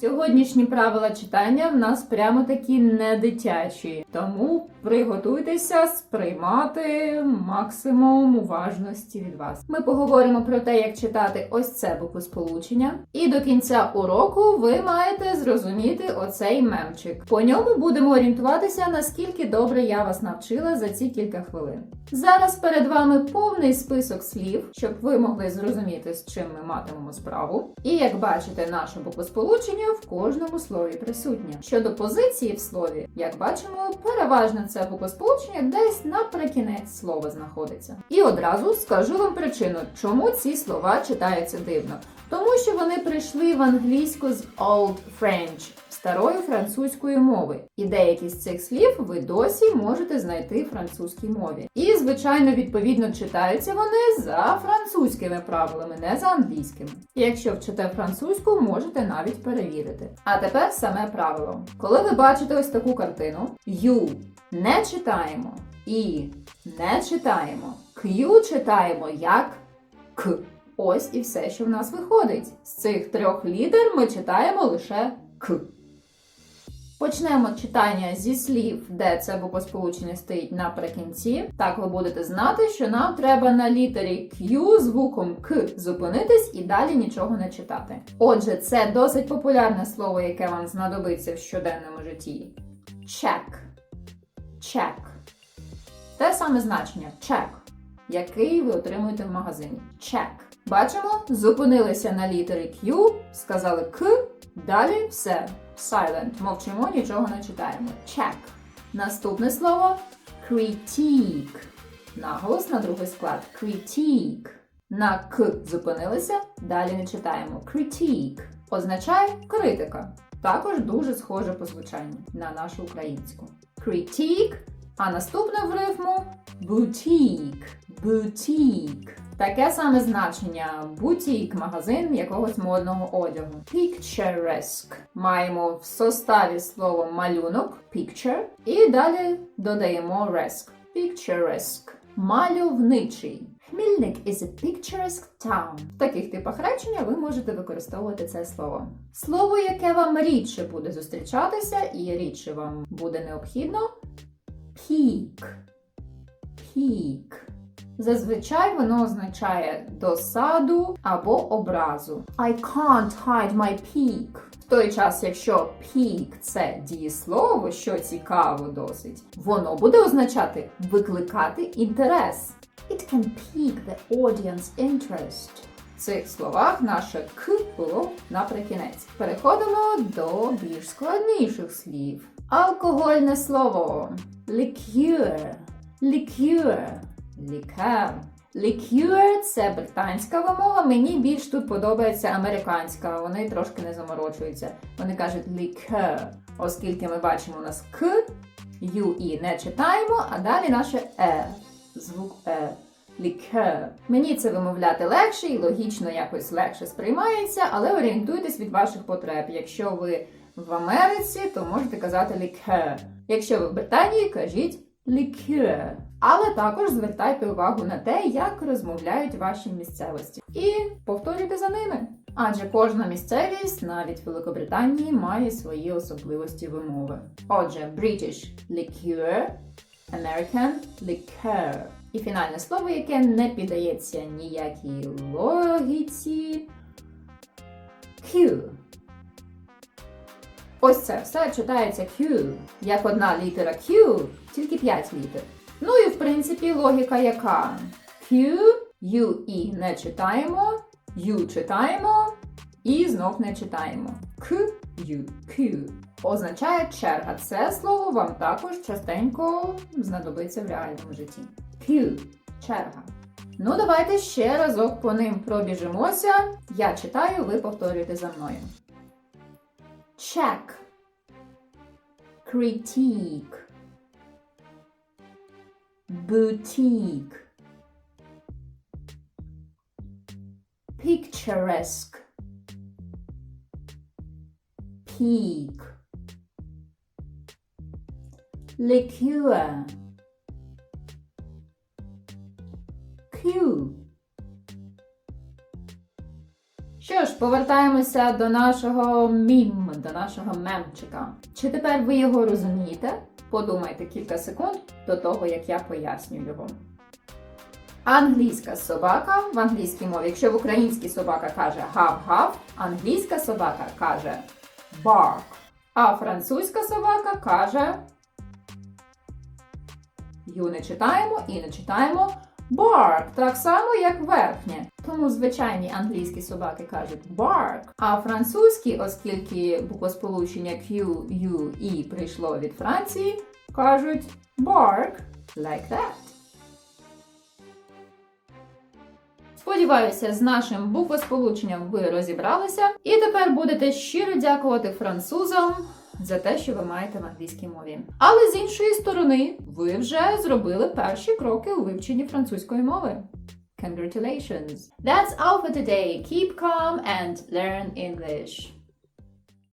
Сьогоднішні правила читання в нас прямо такі не дитячі, тому приготуйтеся сприймати максимум уважності від вас. Ми поговоримо про те, як читати ось це буквосполучення, і до кінця уроку ви маєте зрозуміти оцей мемчик. По ньому будемо орієнтуватися, наскільки добре я вас навчила за ці кілька хвилин. Зараз перед вами повний список слів, щоб ви могли зрозуміти, з чим ми матимемо справу. І як бачите, наше буквосполучення в кожному слові присутнє. Щодо позиції в слові, як бачимо, переважно це буквосполучення десь наприкінець слова знаходиться. І одразу скажу вам причину, чому ці слова читаються дивно. Тому що вони прийшли в англійську з Old French, старої французької мови. І деякі з цих слів ви досі можете знайти в французькій мові. І, звичайно, відповідно читаються вони за французькими правилами, не за англійськими. Якщо вчите французьку, можете навіть перевірити. А тепер саме правило. Коли ви бачите ось таку картину, you не читаємо, і не читаємо, Q читаємо як К. Ось і все, що в нас виходить. З цих трьох літер ми читаємо лише К. Почнемо читання зі слів, де це буквосполучення стоїть наприкінці. Так ви будете знати, що нам треба на літері Q звуком К зупинитись і далі нічого не читати. Отже, це досить популярне слово, яке вам знадобиться в щоденному житті. Check. Check. Те саме значення check, який ви отримуєте в магазині. Check. Бачимо, зупинилися на літері Q, сказали К, далі все. Silent. Мовчимо, нічого не читаємо. Check. Наступне слово critique. Наголос на другий склад. Critique. На К зупинилися, далі не читаємо. Critique. Означає критика. Також дуже схоже по звучанню на нашу українську. Critique. А наступне в рифму boutique. Boutique. Таке саме значення бутік, магазин якогось модного одягу. Picturesque. Маємо в составі слово малюнок picture і далі додаємо resque. Picturesque. Мальовничий. Хмільник is a picturesque town. В таких типах речення ви можете використовувати це слово. Слово, яке вам рідше буде зустрічатися і рідше вам буде необхідно peak. Peak. Зазвичай воно означає досаду або образу. I can't hide my peak. В той час, якщо peak – це дієслово, що цікаво досить, воно буде означати викликати інтерес. It can pique the audience interest. В цих словах наше к було наприкінець. Переходимо до більш складніших слів. Алкогольне слово liqueur. Liqueur. Лікер. Лікюр це британська вимова. Мені більш тут подобається американська. Вони трошки не заморочуються. Вони кажуть лікер, оскільки ми бачимо у нас к, ю і не читаємо, а далі наше е. Звук е. Лікер. Мені це вимовляти легше і логічно якось легше сприймається, але орієнтуйтесь від ваших потреб. Якщо ви в Америці, то можете казати лікер. Якщо ви в Британії, кажіть лікер. Але також звертайте увагу на те, як розмовляють ваші місцевості, і повторюйте за ними. Адже кожна місцевість, навіть в Великобританії, має свої особливості вимови. Отже, British liqueur, American liqueur. І фінальне слово, яке не піддається ніякій логіці. Q. Ось це все читається Q, як одна літера Q, тільки 5 літер. Ну і в принципі логіка яка? Q, U, E не читаємо, U читаємо і знов не читаємо. Q, U, Q. Означає черга. Це слово вам також частенько знадобиться в реальному житті. Q черга. Ну, давайте ще разок по ним пробіжимося. Я читаю, ви повторюєте за мною. Check. Critique. Boutique. Picturesque. Peak. Liqueur. Q. Що ж, повертаємося до нашого мім, до нашого мемчика. Чи тепер ви його розумієте? Подумайте кілька секунд до того, як я пояснюю його. Англійська собака в англійській мові. Якщо в українській собака каже гав-гав, англійська собака каже bark. А французька собака каже. Ю не читаємо і не читаємо bark, так само, як верхнє. Тому звичайні англійські собаки кажуть bark, а французькі, оскільки буквосполучення Q, U, E прийшло від Франції, кажуть bark like that. Сподіваюся, з нашим буквосполученням ви розібралися, і тепер будете щиро дякувати французам за те, що ви маєте в англійській мові. Але з іншої сторони, ви вже зробили перші кроки у вивченні французької мови. Congratulations! That's all for today. Keep calm and learn English.